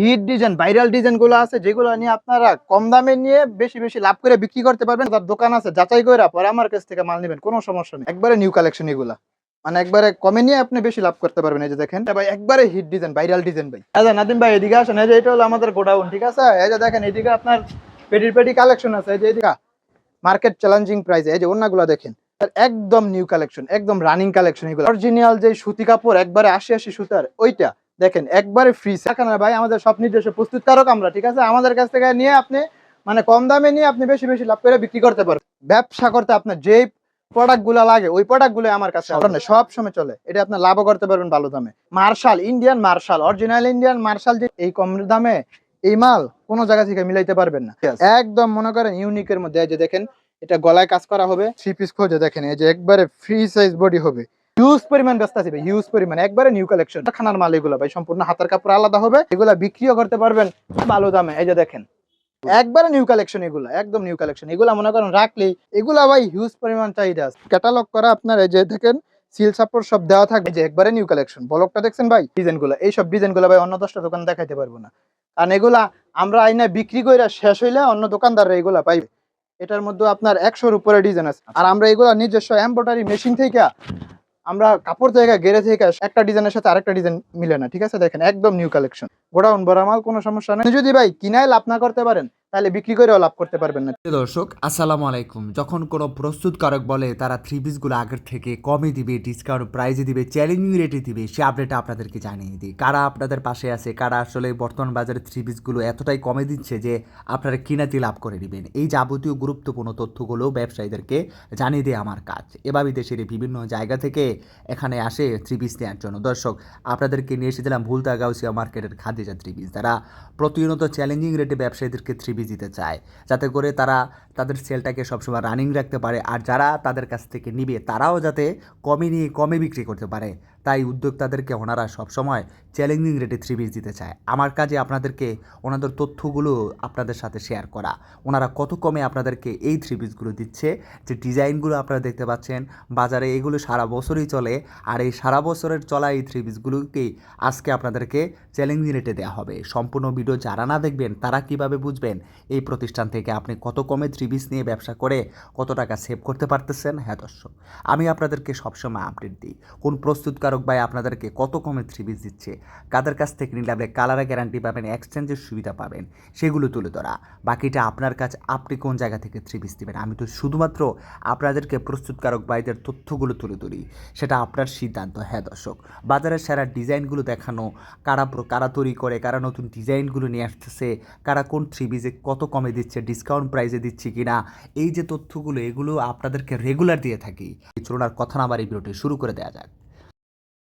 Hit design, viral ডিজাইনগুলো আছে, যেগুলো নিয়ে আপনারা কম দামে নিয়ে বেশি বেশি লাভ করে বিক্রি করতে পারবেন। তার দোকান আছে, যাচাই করে পরে আমার কাছ থেকে মাল নেবেন, কোনো সমস্যা নেই। একবারে নিউ কালেকশন এগুলা। মানে একবারে কমে নিয়ে আপনি বেশি লাভ করতে পারবেন, এই যে দেখেন। ভাই, একবারে হিট ডিজাইন, ভাইরাল ডিজাইন, ভাই। আচ্ছা নাদিম ভাই, এদিকে আসেন। এই যে এটা হলো আমাদের গোডাউন, ঠিক আছে? এই যে দেখেন, এদিকে আপনার পেটির পেটি কালেকশন আছে। এই যে এদিকে মার্কেট চ্যালেঞ্জিং প্রাইস এই যে অন্যগুলো দেখেন। একদম নিউ কালেকশন একদম রানিং কালেকশন এগুলো। অরিজিনাল যে সুতি কাপড়, একবারে আশি আশি সুতার, ওইটা দেখেন একবারে ফ্রি সেখানে ভাই আমাদের সব নিজস্ব প্রস্তুতকারক আমরা ঠিক আছে? আমাদের কাছ থেকে নিয়ে আপনি মানে কম দামে নিয়ে আপনি বেশি বেশি লাভ করে বিক্রি করতে পারবেন। ব্যবসা করতে আপনার যেই প্রোডাক্টগুলা লাগে ওই প্রোডাক্টগুলো আমার কাছে সব সময় চলে। এটা আপনি লাভও করতে পারবেন ভালো দামে। Marshal Indian Marshal original Indian Marshal যে এই কম দামে এই মাল কোনো জায়গা থেকে মিলাইতে পারবেন না। একদম মনে করেন ইউনিকের মধ্যে এই যে দেখেন এটা গলায় কাজ করা হবে। থ্রি পিস খোঁজে দেখেন এই যে একবারে ফ্রি সাইজ বডি হবে। হিউজ পরিমাণ ব্যস্ত আছে হিউজ পরিমাণ। একবারে নিউ কালেকশন খানার মাল এগুলো ভাই, সম্পূর্ণ হাতের কাপড় আলাদা হবে। এগুলা বিক্রিও করতে পারবেন ভালো দামে। এই যে দেখেন, একবারে নিউ কালেকশন এগুলো, একদম নিউ কালেকশন এগুলা মনে করেন রাখলেই এগুলা ভাই হিউজ পরিমাণ চাহিদা ক্যাটালগ করা আপনার এই যে দেখেন সিল সাপোর্ট সব দেওয়া থাকবে। যে একবারে নিউ কালেকশন ব্লকটা দেখছেন ভাই ডিজাইনগুলো এইসব ডিজাইনগুলো ভাই অন্য দশটা দোকান দেখাইতে পারব না। কারণ এগুলা আমরা আইনা বিক্রি করে শেষ হইলে অন্য দোকানদাররা এগুলা পাইবে। এটার মধ্যে আপনার একশোর উপরে ডিজাইন আছে। আর আমরা এগুলা নিজস্ব এম্ব্রয়ডারি মেশিন থেকে আমরা কাপড় জায়গায় গেড়ে থেকে একটা ডিজাইনের সাথে আরেকটা ডিজাইন মিলে না, ঠিক আছে? দেখেন, একদম নিউ কালেকশন গোডাউন, বরামাল, কোনো সমস্যা নেই। যদি ভাই কিনায় লাভ না করতে পারেন তাহলে বিক্রি করেও লাভ করতে পারবেন না। দর্শক, আসসালামু আলাইকুম। যখন কোনো প্রস্তুতকারক বলে তারা থ্রি পিসগুলো আগের থেকে কমে দিবে ডিসকাউন্ট প্রাইজে দিবে চ্যালেঞ্জিং রেটে দিবে, সে আপডেট আপনাদেরকে জানিয়ে দিই। কারা আপনাদের পাশে আছে, কারা আসলে বর্তমান বাজারে থ্রি পিসগুলো এতটাই কমে দিচ্ছে যে আপনারা কিনাতি লাভ করে নেবেন? এই যাবতীয় গুরুত্বপূর্ণ তথ্যগুলো ব্যবসায়ীদেরকে জানিয়ে দেয় আমার কাজ। এভাবে দেশের বিভিন্ন জায়গা থেকে এখানে আসে থ্রি পিস নেওয়ার জন্য। দর্শক, আপনাদেরকে নিয়ে এসেছিলাম ভুলতা গাউসিয়া মার্কেটের খাদিজা থ্রি পিস তারা প্রতিনিয়ত চ্যালেঞ্জিং রেটে ব্যবসায়ীদেরকে থ্রি পিস দিতে চায়, যাতে করে তারা তাদের সেলটাকে সবসময় রানিং রাখতে পারে। আর যারা তাদের কাছ থেকে নিবে, তারাও যাতে কমে নিয়ে, কমে বিক্রি করতে পারে। তাই উদ্যোক্তাদেরকে ওনারা সবসময় চ্যালেঞ্জিং রেটে থ্রি পিস দিতে চায়। আমার কাজে আপনাদেরকে ওনাদের তথ্যগুলো আপনাদের সাথে শেয়ার করা। ওনারা কত কমে আপনাদেরকে এই থ্রি পিসগুলো দিচ্ছে, যে ডিজাইনগুলো আপনারা দেখতে পাচ্ছেন, বাজারে এগুলো সারা বছরই চলে, আর এই সারা বছরের চলা এই থ্রি পিসগুলোকেই আজকে আপনাদেরকে চ্যালেঞ্জিং রেটে দেওয়া হবে। সম্পূর্ণ ভিডিও যারা না দেখবেন, তারা কীভাবে বুঝবেন এই প্রতিষ্ঠান থেকে আপনি কত কমে থ্রি পিস নিয়ে ব্যবসা করে কত টাকা সেভ করতে পারতেছেন? হ্যাঁ দর্শক, আমি আপনাদেরকে সবসময় আপডেট দিই। কোন প্রস্তুতকারক ভাই আপনাদেরকে কত কমে থ্রি পিস দিচ্ছে? কাদের কাছ থেকে নিলে আপনি কালারে গ্যারান্টি পাবেন এক্সচেঞ্জের সুবিধা পাবেন? সেগুলো তুলে ধরা। বাকিটা আপনার কাছে, আপনি কোন জায়গা থেকে থ্রি পিস দেবেন? আমি তো শুধুমাত্র আপনাদেরকে প্রস্তুতকারক ভাইদের তথ্যগুলো তুলে ধরি। সেটা আপনার সিদ্ধান্ত। হ্যাঁ দর্শক, বাজারের সেরা ডিজাইনগুলো দেখানো, কারা কারা তৈরি করে, কারা নতুন ডিজাইনগুলো নিয়ে আসতেছে, কারা কোন থ্রি পিসে কত কমে দিচ্ছে ডিসকাউন্ট প্রাইসে দিচ্ছে কি না এই যে তথ্যগুলো, এগুলো আপনাদেরকে রেগুলার দিয়ে থাকি। চলুন আর কথা না বাড়ি ভিডিওটি শুরু করে দেওয়া যাক।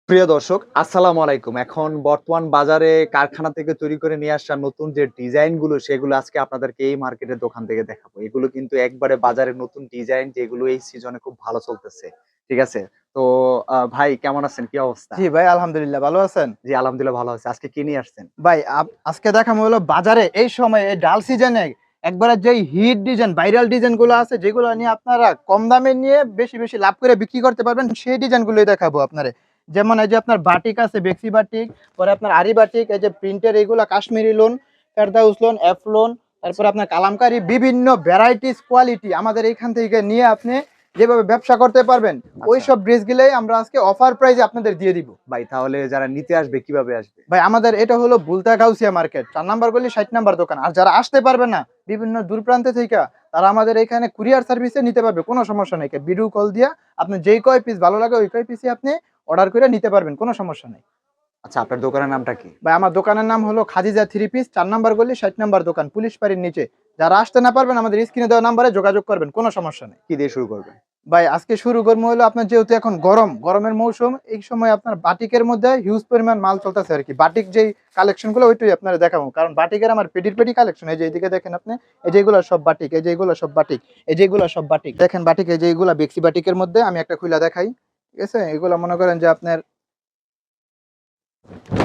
প্রিয় দর্শক আসসালামু আলাইকুম। এখন বর্তমান বাজারে কারখানা থেকে তৈরি করে নিয়ে আসা নতুন যে ডিজাইনগুলো সেগুলো আজকে আপনাদেরকে এই মার্কেটের দোকান থেকে দেখাবো। এগুলো কিন্তু একবারে বাজারে নতুন ডিজাইন যেগুলো এই সিজনে খুব ভালো চলতেছে। ঠিক আছে? তো ভাই কেমন আছেন? কি অবস্থা? জি ভাই আলহামদুলিল্লাহ ভালো আছেন? জি আলহামদুলিল্লাহ ভালো আছে। আজকে কি নিয়ে আসছেন? ভাই আজকে দেখাবো হলো বাজারে এই সময় এই ডাল সিজনে একবারে যেই হিট ডিজাইন ভাইরাল ডিজাইনগুলো আছে যেগুলো নিয়ে আপনারা কম দামে নিয়ে বেশি বেশি লাভ করে বিক্রি করতে পারবেন সেই ডিজাইন গুলোই দেখাবো আপনারে। যেমন এই যে আপনার বাটিক আছে বেক্সি বাটিক পরে আপনার আরি বাটিক এই যে প্রিন্টের এইগুলো Kashmiri lawn Ferdous lawn F lawn তারপরে আপনার কালামকারি বিভিন্ন ভ্যারাইটিস কোয়ালিটি আমাদের এইখান থেকে নিয়ে আপনি যেভাবে ব্যবসা করতে পারবেন ওই সব ড্রেস গুলোই আমরা আজকে অফার প্রাইজে আপনাদের দিয়ে দিব। ভাই তাহলে যারা নিতে আসবে কীভাবে আসবে? ভাই আমাদের এটা হলো বুলতা গাউসিয়া মার্কেট চার নাম্বার গলি ষাট নাম্বার দোকান। আর যারা আসতে পারবে না বিভিন্ন দূর প্রান্তে থেকে তারা আমাদের এখানে কুরিয়ার সার্ভিসে নিতে পারবে কোনো সমস্যা নেই। ভিডিও কল দিয়া আপনি যেই কয় পিস ভালো লাগে ওই কয় পিসই আপনি অর্ডার করে নিতে পারবেন কোনো সমস্যা নেই। আচ্ছা আপনার দোকানের নামটা কি? ভাই আমার দোকানের নাম হলো খাদিজা থ্রি পিস চার নাম্বার গলি ষাট নাম্বার দোকান পুলিশ বাড়ির নিচে। যারা আসতে না পারবেন আমাদের স্ক্রিনে দেওয়া নাম্বারে যোগাযোগ করবেন কোনো সমস্যা নেই। কি দিয়ে শুরু করবেন? ভাই আজকে শুরু করব হলো আপনার যেহেতু এখন গরম গরমের মৌসুম এই সময় আপনার বাটিকের মধ্যে হিউজ পরিমাণ মাল চলতেছে আর কি। বাটিক যেই কালেকশনগুলো ওইটাই আপনারা দেখাবো। কারণ বাটিকের আমার পেটির পেটি কালেকশন এই যে এইদিকে দেখেন আপনি এই যেগুলো সব বাটিক এই যেগুলো সব বাটিক এই যেগুলো সব বাটিক। দেখেন বাটিক এই যেগুলো বেক্সি বাটিকের মধ্যে আমি একটা খুলে দেখাই। ঠিক আছে? এগুলো মনে করেন যে আপনার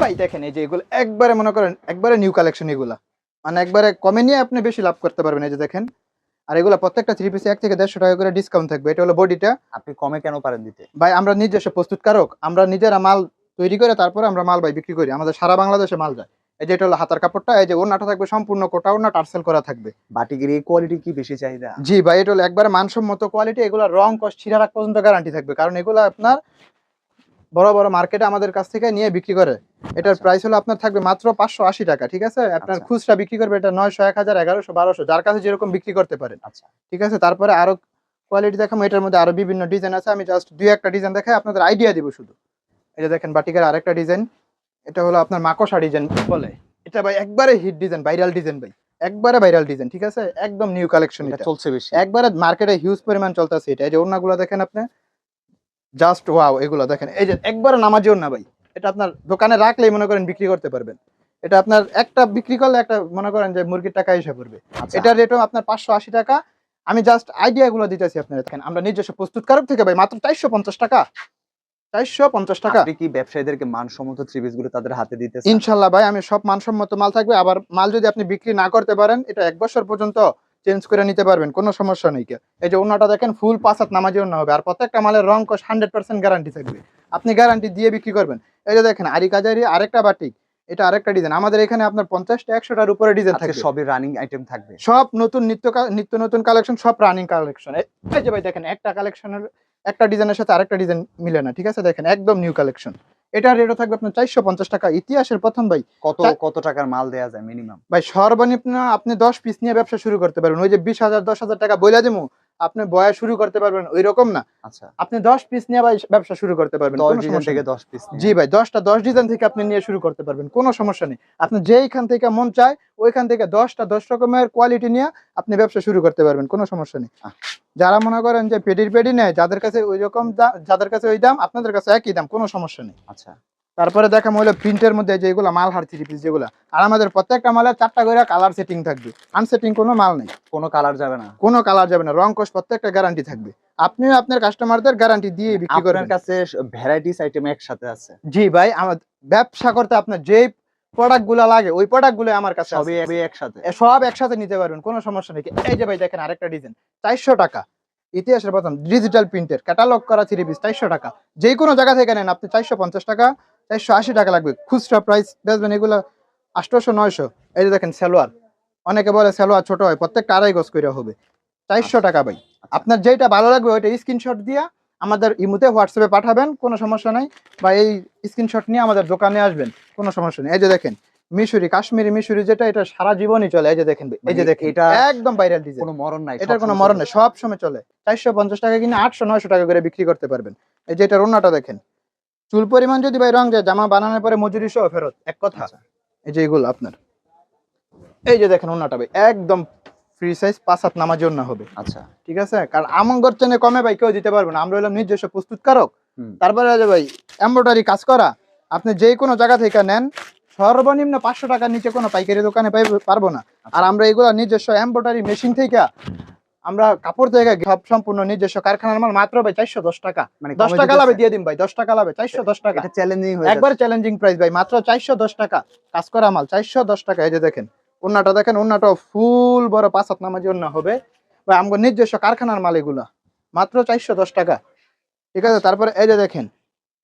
ভাই দেখেন এই যে এগুলো একবারে মনে করেন একবারে নিউ কালেকশন এগুলা। মানে একবারে কমে নিয়ে আপনি বেশি লাভ করতে পারবেন এই যে দেখেন। আর এগুলো প্রত্যেকটা থ্রি পিসে এক থেকে দেড়শো টাকা করে ডিসকাউন্ট থাকবে এটা হলো বডিটা আপনি কমে কেন পারেন দিতে? ভাই আমরা নিজস্ব প্রস্তুতকারক আমরা নিজেরা মাল তৈরি করে তারপরে আমরা মাল ভাই বিক্রি করি আমাদের সারা বাংলাদেশে মাল যায়। এই যে এটা হলো হাতার কাপড়টা এই যে ওড়নাটা থাকবে সম্পূর্ণ কোটা ওড়না টার্সেল করা থাকবে। বাটিকের এই কোয়ালিটি কি বেশি চাহিদা? জি ভাই এটা হলো একবারে মানসম্মত কোয়ালিটি এগুলো রং কস ছিঁড়া রাখ পর্যন্ত গ্যারান্টি থাকবে। কারণ এগুলো আপনার বড় বড় মার্কেটে আমাদের কাছ থেকে নিয়ে বিক্রি করে। এটার আচ্ছা। প্রাইস হলো আপনার থাকবে মাত্র পাঁচশো আশি টাকা ঠিক আছে? আপনার আচ্ছা। খুচরা বিক্রি করবে এটা নয়শো এক হাজার এগারোশো বারোশো যার কাছে যেরকম বিক্রি করতে পারেন আচ্ছা। ঠিক আছে? তারপরে আরও কোয়ালিটি দেখাবো এটার মধ্যে আরও বিভিন্ন ডিজাইন আছে। আমি জাস্ট দুই একটা ডিজাইন দেখাই আপনাদের আইডিয়া দিব শুধু। এটা দেখেন বাটিকার আরেকটা ডিজাইন এটা হলো আপনার মাকড়সা ডিজাইন বলে। এটা ভাই একবারে হিট ডিজাইন ভাইরাল ডিজাইন ভাই। একবারে ভাইরাল ডিজাইন ঠিক আছে? একদম নিউ কালেকশন এটা এটা। চলছে বেশি। একবারে মার্কেটে হিউজ পরিমাণ চলতেছে এটা। এই যে ওড়নাগুলো দেখেন আপনি? জাস্ট ওয়াও এগুলো দেখেন। এই যে একবারে নামাজি ওড়না ভাই। এটা আপনার দোকানে রাখলেই মনে করেন বিক্রি করতে পারবেন। এটা আপনার একটা বিক্রি করলে একটা মনে করেন যে মুরগির টাকা এসে পড়বে এটার রেটও আপনার পাঁচশো আশি টাকা। আমি জাস্ট আইডিয়া গুলো দিতেছি আপনার দেখেন আমরা নিজস্ব প্রস্তুতকারক থেকে ভাই মাত্র চারশো পঞ্চাশ টাকা। চারশো পঞ্চাশ টাকা। আপনি কি ব্যবসায়ীদেরকে মানসম্মতগুলো তাদের হাতে দিতে ইনশাল্লাহ ভাই আমি সব মানসম্মত মাল থাকবে। আবার মাল যদি আপনি বিক্রি না করতে পারেন এটা এক বছর পর্যন্ত চেঞ্জ করে নিতে পারবেন কোনো সমস্যা নেই এই যে ওনাটা দেখেন ফুল পাঁচাত নামাজি ওনা হবে। আর প্রত্যেকটা মালের রং কস হান্ড্রেড পার্সেন্ট গ্যারান্টি থাকবে। আপনি গ্যারান্টি দিয়ে বিক্রি করবেন। এই যে দেখেন আরি কাজারি আরেকটা বাটিক এটা আরেকটা ডিজাইন আমাদের এখানে আপনার পঞ্চাশটা একশোটার উপরে ডিজাইন থাকবে। সবই রানিং আইটেম থাকবে। সব নতুন নিত্য নিত্য নতুন কালেকশন সব রানিং কালেকশন এই যে ভাই দেখেন একটা কালেকশনের একটা ডিজাইনের সাথে আরেকটা ডিজাইন মিলে না ঠিক আছে? দেখেন একদম নিউ কালেকশন এটা রেটও থাকবে আপনার চারশো পঞ্চাশ টাকা। ইতিহাসের প্রথম ভাই কত কত টাকার মাল দেওয়া যায় মিনিমাম ভাই সর্বনিম্ন আপনি দশ পিস নিয়ে ব্যবসা শুরু করতে পারেন। ওই যে বিশ হাজার দশ হাজার টাকা বইলা দেবো আপনি বয়া শুরু করতে পারবেন ওই রকম না। আচ্ছা। আপনি দশ পিস নিয়ে ভাই ব্যবসা শুরু করতে পারবেন কোনো সমস্যা থেকে নেই। দশ পিস জি ভাই দশটা দশ ডিজাইন থেকে আপনি নিয়ে শুরু করতে পারবেন কোনো সমস্যা নেই। আপনি যেইখান থেকে মন চায় ওইখান থেকে দশটা দশ রকমের কোয়ালিটি নিয়ে আপনি ব্যবসা শুরু করতে পারবেন কোনো সমস্যা নেই। যারা মনে করেন যে পেডির পেডি নেয় যাদের কাছে ওই রকম যাদের কাছে ওই দাম আপনাদের কাছে একই দাম কোনো সমস্যা নেই। আচ্ছা। তারপরে দেখা হলো প্রিন্টের মধ্যে যেগুলো মাল হার থ্রি পিস যেগুলো। আর আমাদের প্রত্যেকটা মালের চারটা করে কালার সেটিং থাকবে। আনসেটিং কোনো মাল নেই। কোনো কালার যাবে না। কোনো কালার যাবে না। রং কোষ প্রত্যেকটা গ্যারান্টি থাকবে। আপনিও আপনার কাস্টমারদের গ্যারান্টি দিয়ে বিক্রি করবেন। কাছে ভ্যারাইটিস আইটেম একসাথে আছে? জি ভাই আমার ব্যবসা করতে আপনার যেই প্রোডাক্টগুলা লাগে ওই প্রোডাক্টগুলো আমার কাছে সবই একসাথে? সব একসাথে নিতে পারবেন কোনো সমস্যা নেই। এই যে ভাই দেখেন আরেকটা ডিজাইন চারশো টাকা। ইতিহাসের প্রথম ডিজিটাল প্রিন্টের ক্যাটালগ করা থ্রি পিস চারশো টাকা। যে কোনো জায়গা থেকে নেন আপনি চারশো পঞ্চাশ টাকা চারশো আশি টাকা লাগবে। খুচরা প্রাইস বেচবেন এগুলো আটশোশো নয়শো। এই যে দেখেন সালোয়ার। অনেকে বলে সালোয়ার ছোট হয় প্রত্যেকটা আড়াই গজ করে হবে। চারশো টাকা ভাই। আপনার যেটা ভালো লাগবে ওইটা স্ক্রিনশট দিয়া আমাদের ইমুতে হোয়াটসঅ্যাপে পাঠাবেন কোনো সমস্যা নাই। বা এই স্ক্রিনশট নিয়ে আমাদের দোকানে আসবেন কোনো সমস্যা নেই। এই যে দেখেন মিশরি কাশ্মীরি মিশরি যেটা এটা সারা জীবনই চলে। এই যে দেখেন এই যে মানে দেখেন এটা এটা একদম ভাইরাল ডিজাইন কোনো মরণ নাই এটার কোনো মরণ। নেই সব সময় চলে। চারশো পঞ্চাশ টাকা কিনে আটশো নয়শো টাকা করে বিক্রি করতে পারবেন। এই যে এটার ওনাটা দেখেন চুল পরিমাণ যদি ভাই রং যায় জামা বানানোর পরে মজুরি সহ ফেরত এক কথা। আচ্ছা। এই যে এগুলো আপনার। এই যে দেখেন ওনাটা ভাই একদম ফ্রি সাইজ পাঁচ হাত নামার জন্য হবে। আচ্ছা। ঠিক আছে? কারণ আমঙ্গর চেনে কমে ভাই কেউ দিতে পারবে না। আমরা হলাম নিজস্ব প্রস্তুতকারক। তারপরে যে ভাই এমব্রয়ডারি কাজ করা। আপনি যে কোনো জায়গা থেকে নেন সর্বনিম্ন পাঁচশো টাকার নিচে কোনো পাইকারি দোকানে পাইবে পারব না। আর আমরা এগুলো নিজস্ব এমব্রয়ডারি মেশিন থেকে আমরা কাপড় থেকে সব সম্পূর্ণ নিজস্ব। কারখানার মাল মাত্র ভাই চারশো দশ টাকা। মানে দশ টাকা লাভে দিয়ে দিন ভাই দশ টাকা লাভে চারশো দশ টাকা। চ্যালেঞ্জিং একবার চ্যালেঞ্জিং প্রাইস ভাই মাত্র চারশো দশ টাকা। কাজ করা মাল চারশো দশ টাকা। এই যে দেখেন ওন্নাটা দেখেন ওন্নাটা ফুল বড় পাঁচ হাত নামাজি ওন্না হবে। ভাই আমার নিজস্ব কারখানার মাল এগুলা। মাত্র চারশো দশ টাকা। ঠিক আছে তারপরে এই যে দেখেন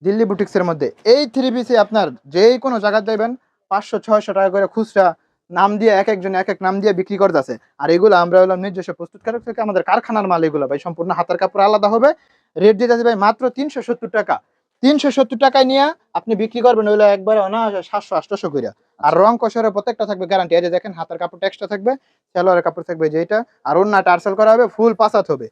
দিল্লি বুটিক্সের মধ্যে। এই থ্রি পিসে আপনার যেই কোনো জায়গায় যাবেন পাঁচশো ছয়শো টাকা করে খুচরা নাম দিয়ে এক একজন এক এক নাম দিয়ে বিক্রি করতেছে আর এগুলো আমরা হলাম নিজস্ব প্রস্তুতকারক থেকে আমাদের কারখানার মাল এগুলো ভাই, সম্পূর্ণ হাতের কাপড় আলাদা হবে। রেট দিতেছে ভাই মাত্র তিনশো সত্তর টাকা। তিনশো সত্তর টাকায় নিয়ে আপনি বিক্রি করবেন ওইগুলো একবারে অনায়াসে সাতশো, আটশো করে আর রং কষারের প্রত্যেকটা থাকবে গ্যারান্টি এই যে দেখেন হাতের কাপড় এক্সট্রা থাকবে, সালোয়ারের কাপড় থাকবে যেটা আর অন্য টার্সেল করা হবে ফুল পাসাত হবে।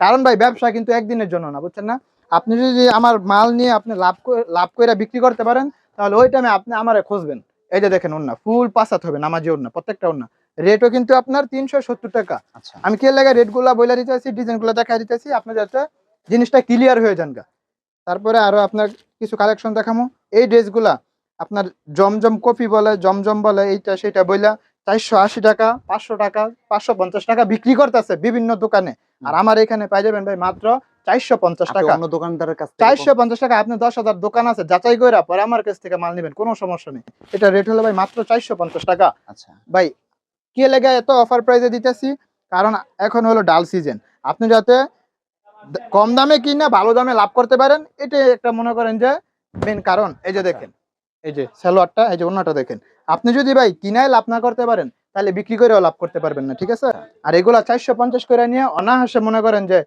কারণ ভাই ব্যবসা কিন্তু একদিনের জন্য না, বুঝছেন না? আপনি যদি আমার মাল নিয়ে আপনি লাভ লাভ করে বিক্রি করতে পারেন, তাহলে ওই টাইমে আপনি আমারে খুঁজবেন। এই যে দেখেন ওন্না ফুল পাসাত হবে নামাজি ওন্না প্রত্যেকটা ওন্না রেটও কিন্তু আপনার তিনশো সত্তর টাকা। আচ্ছা। আমি কে লাগে রেটগুলা বলে দিতেছি ডিজাইনগুলো দেখা দিতেছি আপনি যাতে জিনিসটা ক্লিয়ার হয়ে যান গা। তারপরে আরও আপনার কিছু কালেকশন দেখামো। এই ড্রেসগুলা আপনার জমজম কপি বলে জমজম বলে এইটা সেটা বইলা চারশো আশি টাকা পাঁচশো টাকা পাঁচশো পঞ্চাশ টাকা বিক্রি করতেছে বিভিন্ন দোকানে। আর আমার এখানে পাই যাবেন ভাই মাত্র চারশো পঞ্চাশ টাকা। অন্য দোকানদারের কাছ চারশো পঞ্চাশ টাকা আপনি দশ হাজার দোকান আছে যাচাই করে পরে আমার কাছ থেকে মাল নেবেন কোনো সমস্যা নেই। এটা রেট হলো ভাই মাত্র চারশো পঞ্চাশ টাকা। আচ্ছা। ভাই কে লেগে এত অফার প্রাইসে দিতেছি? কারণ এখন হলো ডাল সিজন আপনি যাতে কম দামে কিনে ভালো দামে লাভ করতে পারেন এটাই একটা মনে করেন যে মেন কারণ। এই যে দেখেন এই যে সালোয়ারটা এই যে অন্যটা দেখেন। আপনি যদি ভাই কিনায় লাভ না করতে পারেন তাহলে বিক্রি করেও লাভ করতে পারবেন না ঠিক আছে? আর এগুলা চারশো পঞ্চাশ করে নিয়ে অনায়াসে মনে করেন যে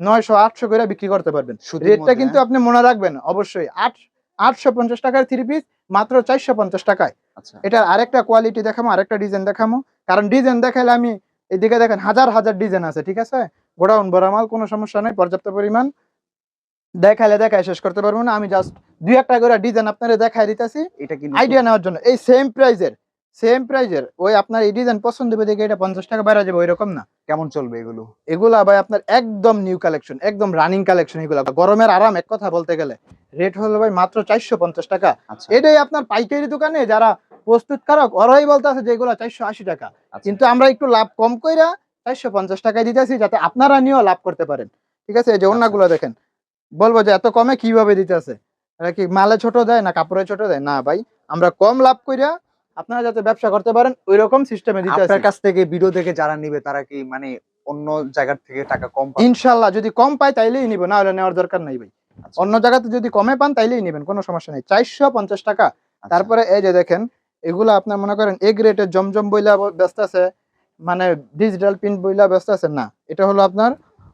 নয়শো আটশো করে বিক্রি করতে পারবেন। রেটটা কিন্তু হ্যাঁ? আপনি মনে রাখবেন অবশ্যই। আট আটশো পঞ্চাশ টাকার থ্রি পিস মাত্র চারশো পঞ্চাশ টাকায়। আচ্ছা। এটার আরেকটা কোয়ালিটি দেখামো আরেকটা ডিজাইন দেখামো। কারণ ডিজাইন দেখাইলে আমি এদিকে দেখেন হাজার হাজার ডিজাইন আছে ঠিক আছে? গোডাউন বড় মাল কোনো সমস্যা নেই পর্যাপ্ত পরিমাণ। দেখাইলে দেখায় শেষ করতে পারব না। আমি জাস্ট দুই একটা করে ডিজাইন আপনারা দেখাই দিতেছি। এটা কি আইডিয়া নেওয়ার জন্য। এই সেম প্রাইজের সেম প্রাইজের ওই আপনার এই ডিজাইন পছন্দ হবে দেখে এটা পঞ্চাশ টাকা বাইরে যাবে ওই রকম না। কেমন চলবে এগুলো? এগুলা ভাই আপনার একদম নিউ কালেকশন একদম রানিং কালেকশন এগুলা। গরমের আরাম এক কথা বলতে গেলে। রেট হলো ভাই মাত্র চারশো পঞ্চাশ টাকা। আচ্ছা। এটাই আপনার পাইকারি দোকানে যারা প্রস্তুতকারক ওরাই বলতে আছে যে এগুলো চারশো আশি টাকা। আচ্ছা। কিন্তু আমরা একটু লাভ কম কইরা চারশো পঞ্চাশ টাকায় দিতেছি যাতে আপনারা নিয়েও লাভ করতে পারেন। ঠিক আছে? এই যে অন্যগুলো দেখেন। বলব যে এত কমে কীভাবে দিতেছে? এটা কি মালে ছোট দেয় না কাপড়ে ছোট দেয়? না ভাই আমরা কম লাভ কইরা আপনারা যাতে ব্যবসা করতে পারেন ওই রকম সিস্টেমে দিতে আপনার কাছ থেকে ভিডিও দেখে যারা নিবে তারা কি মানে অন্য জায়গার থেকে টাকা কম পাবে? ইনশাল্লাহ যদি কম পাই তাইলেই নিব না হলে নেওয়ার দরকার নাই ভাই। আচ্ছা, অন্য জায়গাতে যদি কমে পান তাইলেই নেবেন কোনো সমস্যা নেই। চারশো পঞ্চাশ টাকা। আচ্ছা। তারপরে এই যে দেখেন এগুলা আপনার মনে করেন এ গ্রেটের জমজম বইলা ব্যস্ত আছে মানে ডিজিটাল প্রিন্ট বইলা ব্যস্ত আছে না। এটা হলো আপনার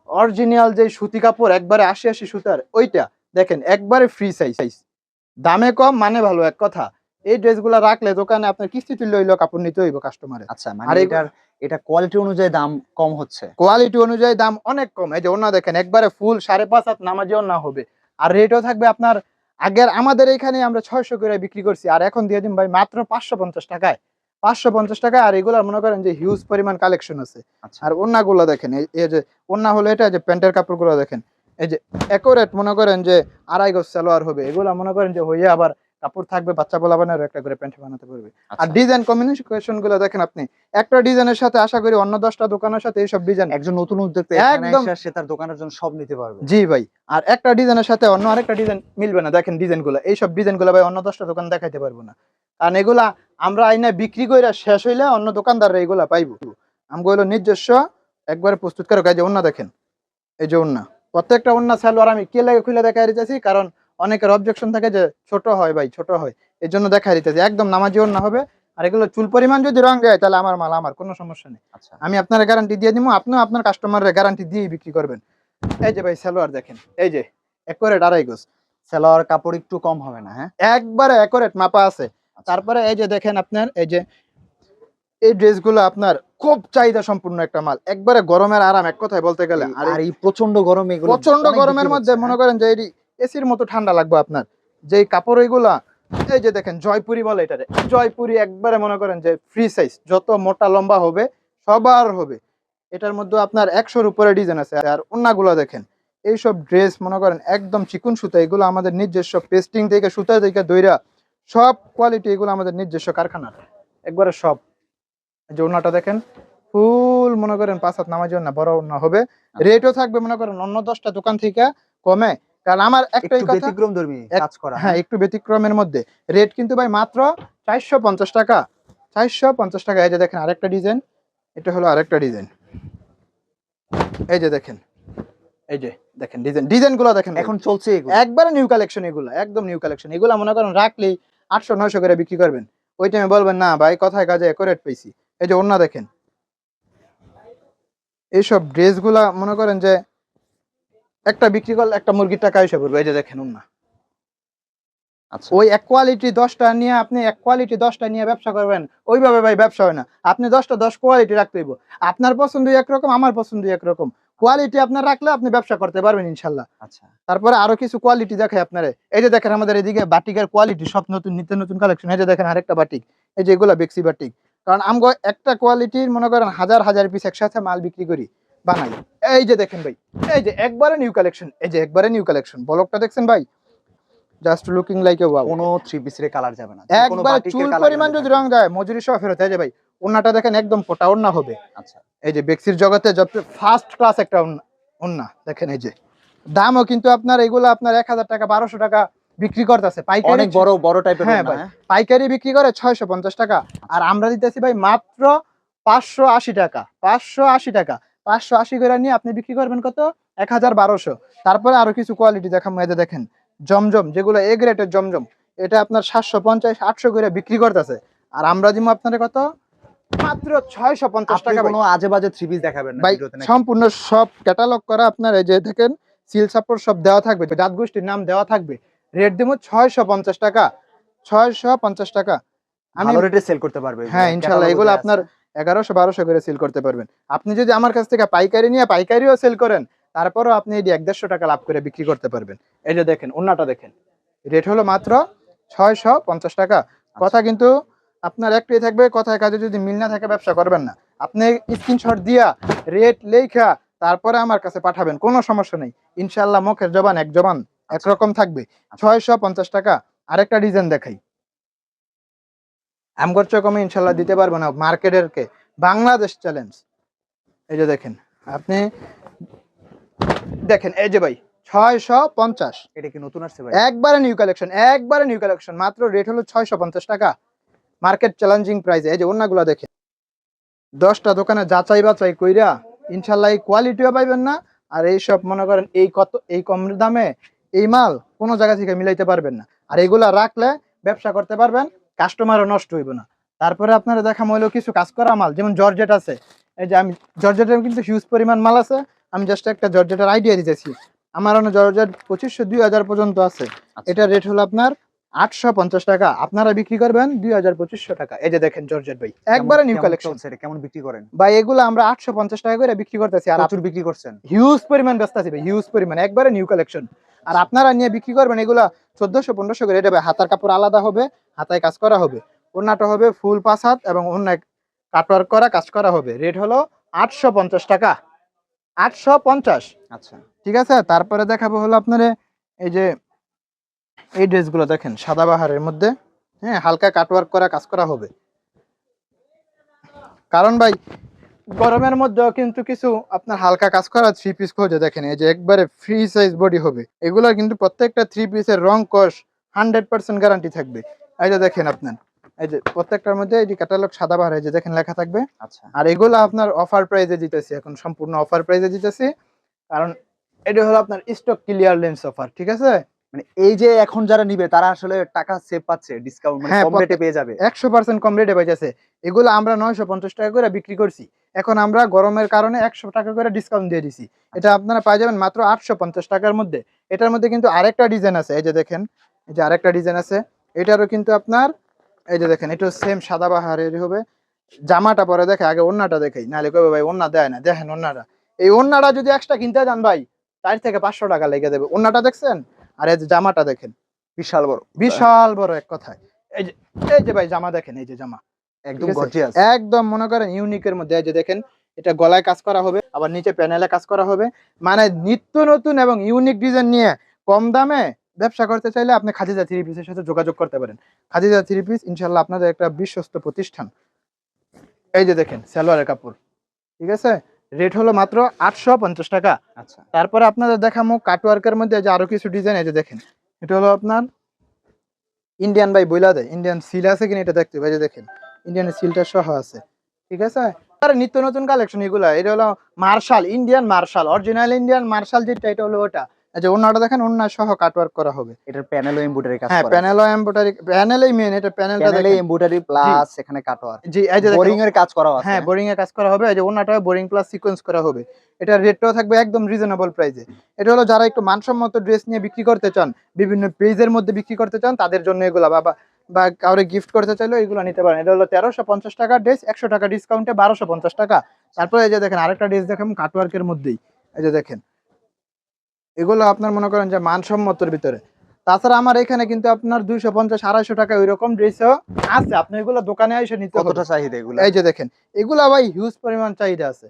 অরিজিনাল যে সুতি কাপড় একবারে আশি আশি সুতার ওইটা। দেখেন একবারে ফ্রি সাইজ সাইজ দামে কম মানে ভালো এক কথা। এই ড্রেসগুলো রাখলে দোকানে আপনার কিস্তি তুললে হইল কাপড় নিতে হইব কাস্টমারের আচ্ছা মানে এটার এটা কোয়ালিটি অনুযায়ী দাম কম হচ্ছে? কোয়ালিটি অনুযায়ী দাম অনেক কম। এই যে ওনা দেখেন একবারে ফুল সাড়ে পাঁচ হাত নামাজি ওনা হবে। আর রেটও থাকবে আপনার আগের আমাদের এখানে আমরা ছয়শো করে বিক্রি করছি আর এখন দিয়ে দিন ভাই মাত্র পাঁচশো পঞ্চাশ টাকায়। পাঁচশো পঞ্চাশ টাকায় আর এগুলার মনে করেন যে হিউজ পরিমাণ কালেকশন আছে। আচ্ছা। আর ওন্নাগুলো দেখেন এই যে ওন্না হলো এটা যে প্যান্টের কাপড়গুলো দেখেন। এই যে একুরেট মনে করেন যে আড়াই গজ সালোয়ার হবে এগুলা মনে করেন যে হইয়া আবার কাপড় থাকবে বাচ্চা বলা বানার একটা করে প্যান্ট বানাতে পারবে। আর আচ্ছা। ডিজাইন কম্বিনেশনগুলো দেখেন আপনি একটা ডিজাইনের সাথে আশা করি অন্য দশটা দোকানের সাথে এইসব ডিজাইন একজন নতুন উদ্যোক্তা একদম- সে তার দোকানের জন্য সব নিতে পারবে। জি ভাই আর একটা ডিজাইনের সাথে অন্য আরেকটা ডিজাইন মিলবে না দেখেন ডিজাইনগুলো। এইসব ডিজাইনগুলো ভাই অন্য দশটা দোকান দেখাইতে পারব না। কারণ এগুলা আমরা আইনা বিক্রি করে শেষ হইলে অন্য দোকানদাররা এগুলা পাইবো। আমগো হলো নিজস্ব একবারে প্রস্তুত করে যে অন্য দেখেন এই যে অন্য প্রত্যেকটা অন্য সালোয়ার আমি কে লাগে খুলে দেখাই দিতেছি কারণ অনেকের অবজেকশন থাকে যে ছোট হয় ভাই ছোট হয়। এই জন্য দেখাই দিতেছি একদম নামাজি অন্য হবে। আর এগুলো চুল পরিমাণ যদি রং যায় তাহলে আমার মাল আমার কোনো সমস্যা নেই। আচ্ছা। আমি আপনার গ্যারান্টি দিয়ে দিব আপনিও আপনার কাস্টমারের গ্যারান্টি দিয়ে বিক্রি করবেন। এই যে ভাই সালোয়ার দেখেন এই যে একরেট আড়াই গোস সালোয়ার কাপড় একটু কম হবে না হ্যাঁ? একবারে একরেট মাপা আছে। আচ্ছা। তারপরে এই যে দেখেন আপনার এই যে এই ড্রেসগুলো আপনার খুব চাহিদা সম্পূর্ণ একটা মাল। একবারে গরমের আরাম এক কথায় বলতে গেলে। আর এই প্রচণ্ড গরমে এগুলো প্রচণ্ড গরমের মধ্যে মনে হ্যাঁ? করেন যে এটি এসির মতো ঠান্ডা লাগবে আপনার। যে কাপড় এগুলা এই যে দেখেন জয়পুরি বলে এটারে। জয়পুরি একবারে মনে করেন যে ফ্রি সাইজ যত মোটা লম্বা হবে সবার হবে। এটার মধ্যে আপনার একশোর উপরে ডিজাইন আছে। আর অন্যগুলো দেখেন এইসব ড্রেস মনে করেন একদম চিকুন সুতা এগুলো আমাদের নিজস্ব পেস্টিং থেকে সুতা থেকে দইরা সব কোয়ালিটি এগুলো আমাদের নিজস্ব কারখানার একবারে সব। যে ওনাটা দেখেন ফুল মনে করেন পাঁচ হাত নামাজি না বড় ওনা হবে। রেটও থাকবে মনে করেন অন্য দশটা দোকান থেকে কমে কারণ আমার একটাই কথা ব্যতিক্রম ধর্মী কাজ করা হ্যাঁ একটু ব্যতিক্রমের মধ্যে। রেট কিন্তু ভাই মাত্র চারশো পঞ্চাশ টাকা। চারশো পঞ্চাশ টাকা। এই যে দেখেন আরেকটা ডিজাইন এটা হলো আরেকটা ডিজাইন এই যে দেখেন। এই যে দেখেন ডিজাইন ডিজাইনগুলো দেখেন এখন চলছে এগুলো। একবারে নিউ কালেকশন এগুলো একদম নিউ কালেকশন এগুলো মনে করেন রাখলেই আটশো নয়শো করে বিক্রি করবেন। ওই টাইমে বলবেন না ভাই কথায় কাজে রেট পেয়েছি। এই যে অন্য দেখেন। এইসব ড্রেসগুলা মনে করেন যে একটা বিক্রি করলে একটা মুরগির টাকা এসে পড়বে এই যে দেখেন অন্য আচ্ছা। ওই এক কোয়ালিটি দশটা নিয়ে আপনি এক কোয়ালিটি দশটা নিয়ে ব্যবসা করবেন ওইভাবে ভাই ব্যবসা হয় না। আপনি দশটা দশ কোয়ালিটি রাখতে হইব। আপনার পছন্দ একরকম আমার পছন্দ একরকম। কোয়ালিটি আপনার রাখলে আপনি ব্যবসা করতে পারবেন ইনশাল্লাহ। আচ্ছা। তারপরে আরও কিছু কোয়ালিটি দেখায় আপনারে। এই যে দেখেন আমাদের এদিকে বাটিকের কোয়ালিটি সব নতুন নিত্য নতুন কালেকশন এই যে দেখেন আরেকটা বাটিক। এই যে এগুলা বেক্সি বাটিক। কারণ আমগো একটা কোয়ালিটির মনে করেন হাজার হাজার পিস একসাথে মাল বিক্রি করি। বানাই। এই যে দেখেন ভাই এই যে একবারে নিউ কালেকশন এই যে একবারে নিউ কালেকশন বলকটা দেখছেন ভাই? Just looking like a wow কোনো থ্রি পিসের কালার যাবে না একবার চুল পরিমাণ যদি রং যায় মজুরি সহ ফেরত হয়ে যায় ভাই। ওন্নাটা দেখেন একদম ফোটা ওন্না হবে। আচ্ছা। এই যে বেক্সির জগতে যত ফার্স্ট ক্লাস একটা ওন্না- ওন্না দেখেন এই যে। দামও কিন্তু আপনার এগুলো আপনার এক হাজার টাকা বারোশো টাকা বিক্রি করতেছে। পাইকারি অনেক বড় বড় টাইপের হ্যাঁ ভাই। পাইকারি বিক্রি করে ছয়শো পঞ্চাশ টাকা। আর আমরা দিতেছি ভাই মাত্র পাঁচশো আশি টাকা পাঁচশো আশি টাকা। পাঁচশো আশি করে নিয়ে আপনি বিক্রি করবেন কত? এক হাজার বারোশো। তারপরে আরও কিছু কোয়ালিটি দেখাম এই যে দেখেন জমজম যেগুলো এ গ্রেটের জমজম এটা আপনার সাতশো পঞ্চাশ আটশো করে বিক্রি করতেছে। আর আমরা দিব আপনার কত? মাত্র ছয়শো পঞ্চাশ টাকা কোনো আজে বাজে থ্রি পিস দেখাবেন ভাই সম্পূর্ণ সব ক্যাটালগ করা আপনার এই যে দেখেন সিল সাপোর্ট সব দেওয়া থাকবে জাত গোষ্ঠীর নাম দেওয়া থাকবে। রেট দেবো ছয়শো পঞ্চাশ টাকা ছয়শো পঞ্চাশ টাকা। আমি রেটে সেল করতে পারবে। হ্যাঁ ইনশাল্লাহ এগুলো আপনার এগারোশো বারোশো করে সেল করতে পারবেন। আপনি যদি আমার কাছ থেকে পাইকারি নিয়ে পাইকারিও সেল করেন তারপরও আপনি এটি এক দেড়শো টাকা লাভ করে বিক্রি করতে পারবেন। এই যে দেখেন অন্যটা দেখেন। রেট হলো মাত্র ছয়শো পঞ্চাশ টাকা। কথা কিন্তু আপনার একটাই থাকবে কথায় কাজে যদি মিল না থাকে ব্যবসা করবেন না। আপনি স্ক্রিনশট দিয়া রেট লেখা তারপরে আমার কাছে পাঠাবেন কোনো সমস্যা নেই। ইনশাল্লাহ মুখের জবান এক জবান একরকম থাকবে। ছয়শো পঞ্চাশ টাকা। আরেকটা ডিজাইন দেখাই। আমগর কমে ইনশাল্লাহ দিতে পারব না। মার্কেটের কে বাংলাদেশ চ্যালেঞ্জ এই যে দেখেন আপনি দেখেন এই যে ভাই ছয়শো পঞ্চাশ। এটা কি নতুন আসছে ভাই? একবারে নিউ কালেকশন একবারে নিউ কালেকশন মাত্র রেট হলো ছয়শো পঞ্চাশ টাকা। মার্কেট চ্যালেঞ্জিং প্রাইস এই যে অন্যগুলো দেখেন। দশটা দোকানে যাচাই বাছাই কইরা ইনশাল্লাহ এই কোয়ালিটিও পাইবেন না। আর এই সব মনে করেন এই কত এই কম দামে এই মাল কোনো জায়গা থেকে মিলাইতে পারবেন না। আর এগুলা রাখলে ব্যবসা করতে পারবেন। কাস্টমারও নষ্ট হইব না। তারপরে আপনারা দেখা মইলো কিছু কাজ করা মাল যেমন জর্জেট আছে। এই যে আমি জর্জেটের কিন্তু হিউজ পরিমাণ মাল আছে। আমি জাস্ট একটা জর্জেটের আইডিয়া দিতেছি। আমার অনেক জর্জেট পঁচিশশো দুই হাজার পর্যন্ত আছে। আচ্ছা। এটা রেট হলো আপনার আটশো পঞ্চাশ টাকা। আপনারা বিক্রি করবেন দুই হাজার পঁচিশশো টাকা। এই যে দেখেন জর্জেট ভাই একবারে নিউ কালেকশন কেমন বিক্রি করেন? ভাই এগুলো আমরা আটশো পঞ্চাশ টাকা করে বিক্রি করতেছি। আর প্রচুর বিক্রি করছেন। হিউজ পরিমাণ ব্যস্ত আছে ভাই হিউজ পরিমাণ। একবারে নিউ কালেকশন আর আপনারা নিয়ে বিক্রি করবেন এগুলা চোদ্দশো পনেরোশো করে। এটা হাতার কাপড় আলাদা হবে হাতায় কাজ করা হবে। ওনাটা হবে ফুল পাঁচ হাত এবং অন্য কাটওয়ার্ক করা কাজ করা হবে। রেট হলো আটশো পঞ্চাশ টাকা। আটশো পঞ্চাশ। আচ্ছা। ঠিক আছে? তারপরে দেখাবো হলো আপনার এই যে এই ড্রেসগুলো দেখেন সাদা বাহারের মধ্যে হ্যাঁ হালকা কাটওয়ার্ক করা কাজ করা হবে। কারণ ভাই গরমের মধ্যেও কিন্তু কিছু আপনার হালকা কাজ করা থ্রি পিস খোঁজে দেখেন এই যে একবারে ফ্রি সাইজ বডি হবে। এগুলো কিন্তু প্রত্যেকটা থ্রি পিসের রং কষ হান্ড্রেড পার্সেন্ট গ্যারান্টি থাকবে। এই যে দেখেন আপনার এই যে প্রত্যেকটার মধ্যে এই যে ক্যাটালগ সাদা বাহার এই যে দেখেন লেখা থাকবে। আচ্ছা। আর এগুলো আপনার অফার প্রাইজে দিতেছি এখন সম্পূর্ণ অফার প্রাইজে দিতেছি। কারণ এটা হলো আপনার স্টক ক্লিয়ারেন্স অফার ঠিক আছে? মানে এই যে এখন যারা নিবে তারা আসলে টাকা সেভ পাচ্ছে ডিসকাউন্ট মানে হ্যাঁ, কম রেটে পেয়ে যাবে। একশো পার্সেন্ট কম রেটে এগুলো আমরা নয়শো পঞ্চাশ টাকা করে বিক্রি করছি। এখন আমরা গরমের কারণে একশো টাকা করে ডিসকাউন্ট দিয়ে দিছি। এটা আপনারা যাবেন মাত্র আটশো পঞ্চাশ টাকার মধ্যে। এটার মধ্যে কিন্তু আরেকটা ডিজাইন আছে। এই যে দেখেন এই যে আরেকটা ডিজাইন আছে। এটারও কিন্তু আপনার এই যে দেখেন এটা সেম সাদা বাহারের হবে। জামাটা পরে দেখে আগে ওন্নাটা দেখাই। নাহলে কবে ভাই ওন্না দেয় না দেখেন ওন্নাটা। এই ওন্নাটা যদি এক্সট্রা কিনতে যান ভাই চার থেকে পাঁচশো টাকা লেগে দেবে ওন্নাটা দেখছেন? আর এই যে জামাটা দেখেন বিশাল বড় বিশাল বড় এক কথায়। এই যে এই যে ভাই জামা দেখেন এই যে জামা। একদম গর্জিয়াস একদম মনে করেন ইউনিকের মধ্যে এই যে দেখেন এটা গলায় কাজ করা হবে আবার নিচে প্যানেলে কাজ করা হবে। মানে নিত্য নতুন এবং ইউনিক ডিজাইন নিয়ে কম দামে ব্যবসা করতে চাইলে আপনি খাদিজা থ্রি পিসের সাথে যোগাযোগ করতে পারেন। খাদিজা থ্রি পিস ইনশাল্লাহ আপনাদের একটা বিশ্বস্ত প্রতিষ্ঠান। এই যে দেখেন সালোয়ারের কাপড়। ঠিক আছে? রেট হলো মাত্র আটশো পঞ্চাশ টাকা। আচ্ছা। তারপরে আপনাদের দেখামো কাটওয়ার্কের মধ্যে যে আরও কিছু ডিজাইন এই যে দেখেন। এটা হলো আপনার ইন্ডিয়ান বাই বইলা দেয়। ইন্ডিয়ান সিল আছে কিনা এটা দেখতে পাই যে দেখেন। ইন্ডিয়ান সিলটা সহ আছে। ঠিক আছে? আর নিত্য নতুন কালেকশন এগুলা এটা হলো Marshal Indian Marshal original Indian Marshal যেটা এটা হলো ওটা। যে অন্যটা দেখেন অন্য সহ কাটওয়ার্ক করা হবে। এটার প্যানেল এমব্রয়ডারি কাজ হ্যাঁ প্যানেল এমব্রয়ডারি প্যানেলেই মেন এটা প্যানেলটা দেখেন। এমব্রয়ডারি প্লাস এখানে কাটওয়ার জি এই যে বোরিং এর কাজ করা আছে। হ্যাঁ বোরিং এ কাজ করা হবে। এই যে ওনাটা বোরিং প্লাস সিকোয়েন্স করা হবে। এটার রেটটাও থাকবে একদম রিজনেবল প্রাইসে এটা হলো যারা একটু মানসম্মত ড্রেস নিয়ে বিক্রি করতে চান বিভিন্ন পেজের মধ্যে বিক্রি করতে চান তাদের জন্য এগুলা বা বা- বা কাউরে গিফট করতে চাইলেও এগুলো নিতে পারেন। এটা হলো তেরোশো পঞ্চাশ টাকা ড্রেস একশো টাকা ডিসকাউন্টে বারোশো পঞ্চাশ টাকা। তারপরে এই যে দেখেন আরেকটা ড্রেস দেখেন কাটওয়ার্কের মধ্যেই। এই যে দেখেন এগুলো আপনার মনে করেন যে মানসম্মতর ভিতরে। তাছাড়া আমার এখানে কিন্তু আপনার দুইশো পঞ্চাশ আড়াইশো টাকা ওই রকম ড্রেসও আছে। আপনি এগুলো দোকানে এসে নিতে কতটা চাহিদা এগুলো? এই যে দেখেন এগুলা ভাই হিউজ পরিমাণ চাহিদা আছে।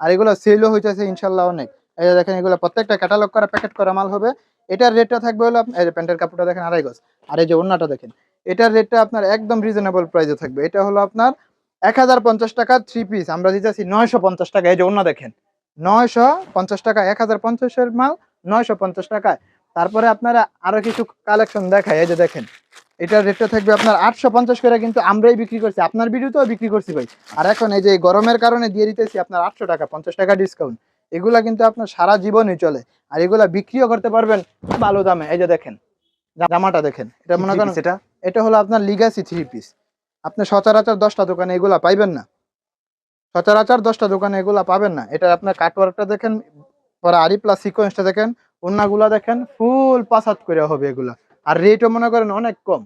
আর এগুলো সেলও হইতেছে ইনশাল্লাহ অনেক। এই যে দেখেন এগুলো প্রত্যেকটা ক্যাটালগ করা প্যাকেট করা মাল হবে। এটার রেটটা থাকবে হলো এই যে প্যান্টের কাপড়টা দেখেন আড়াই গজ। আর এই যে ওন্নাটা দেখেন এটার রেটটা আপনার একদম রিজনেবল প্রাইসে থাকবে। এটা হলো আপনার এক হাজার পঞ্চাশ টাকা থ্রি পিস আমরা দিতেছি নয়শো পঞ্চাশ টাকা। এই যে অন্য দেখেন নয়শো পঞ্চাশ টাকা এক হাজার পঞ্চাশের মাল। নয়শো পঞ্চাশ টাকায়। তারপরে আপনারা আরও কিছু কালেকশন দেখায় এই যে দেখেন। এটার রেটটা থাকবে আপনার আটশো পঞ্চাশ করে কিন্তু আমরাই বিক্রি করছি। আপনার ভিডিওতেও বিক্রি করছি ভাই। আর এখন এই যে গরমের কারণে দিয়ে দিতেছি আপনার আটশো টাকা পঞ্চাশ টাকা ডিসকাউন্ট এগুলা কিন্তু আপনার সারা জীবনই চলে। আর এগুলা বিক্রিও করতে পারবেন ভালো দামে। এই যে দেখেন জামাটা দেখেন। এটা মনে করেন এটা? এটা হলো আপনার লিগাসি থ্রি পিস আপনি সচরাচর দশটা দোকানে এগুলা পাইবেন না। সচরাচর দশটা দোকানে এগুলা পাবেন না। এটা আপনার কাটওয়ার্কটা দেখেন পরে আরি প্লাস সিকোয়েন্সটা দেখেন অন্যগুলা দেখেন ফুল পাঁচ হাত করে হবে এগুলা। আর রেটও মনে করেন অনেক কম।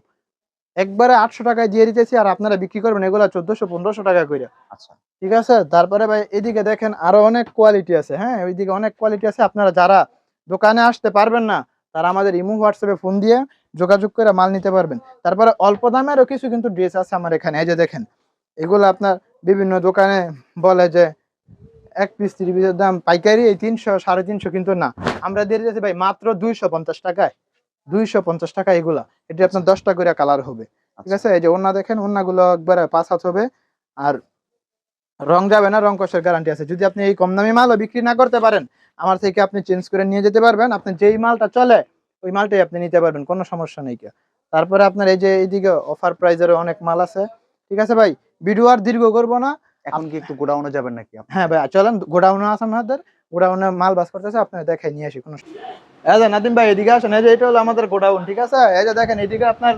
একবারে আটশো টাকায় দিয়ে দিতেছি আর আপনারা বিক্রি করবেন এগুলা চোদ্দশো পনেরোশো টাকা করে আচ্ছা। ঠিক আছে? তারপরে ভাই এদিকে দেখেন আরও অনেক কোয়ালিটি আছে হ্যাঁ? ওইদিকে অনেক কোয়ালিটি আছে। আপনারা যারা দোকানে আসতে পারবেন না তারা আমাদের ইমো হোয়াটসঅ্যাপে ফোন দিয়ে যোগাযোগ করে মাল নিতে পারবেন। তারপরে অল্প দামেরও কিছু কিন্তু ড্রেস আছে আমার এখানে। এই যে দেখেন এগুলো আপনার বিভিন্ন দোকানে বলে যে এক পিস থ্রি পিসের দাম। পাইকারি এই তিনশো সাড়ে তিনশো কিন্তু না। আমরা দিয়ে দিয়েছি ভাই মাত্র দুইশো পঞ্চাশ টাকায়। দুইশো পঞ্চাশ টাকা এগুলা। এটা আপনার দশটা করে কালার হবে। ঠিক আছে? এই যে ওন্না দেখেন ওন্নাগুলো একবারে পাঁচ হাত হবে। আর রং যাবে না রং কষের গ্যারান্টি আছে। যদি আপনি এই কম দামি মালও বিক্রি না করতে পারেন আমার থেকে আপনি চেঞ্জ করে নিয়ে যেতে পারবেন। আপনি যেই মালটা চলে ওই মালটাই আপনি নিতে পারবেন কোনো সমস্যা নেই কেউ তারপরে আপনার এই যে এইদিকে অফার প্রাইজেরও অনেক মাল আছে। ঠিক আছে ভাই? ভিডিও আর দীর্ঘ করব না। এখন কি একটু গোডাউনে যাবেন নাকি হ্যাঁ ভাই চলেন গোডাউনে আছে আমাদের গোডাউনে মাল বাস করতেছে আপনার দেখাই নিয়ে আসি কোনো এই যে নাদিম ভাই এদিকে আসেন। এই যে এটা হলো আমাদের গোডাউন ঠিক আছে? এই যে দেখেন এদিকে আপনার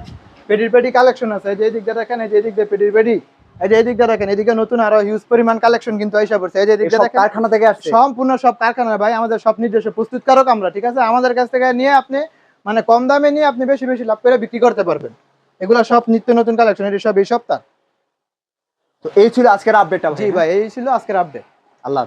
পেডির পেডি কালেকশন আছে। এই যে এদিক দিয়ে দেখেন এই যে এদিক দিয়ে পেডির পেডি এই যে এদিক দিয়ে দেখেন এদিকে নতুন আরও হিউজ পরিমাণ কালেকশন কিন্তু আইসা পড়ছে। এই যে এদিক দেখেন কারখানা থেকে আসছে? সম্পূর্ণ সব কারখানা ভাই আমাদের সব নিজস্ব প্রস্তুতকারক আমরা ঠিক আছে? আমাদের কাছ থেকে নিয়ে আপনি মানে কম দামে নিয়ে আপনি বেশি বেশি লাভ করে বিক্রি করতে পারবেন। এগুলো সব নিত্য নতুন কালেকশন এটি সব এই সপ্তাহ। তো এই ছিল আজকের আপডেটটা জি ভাই এই ছিল আজকের আপডেট আল্লাহ।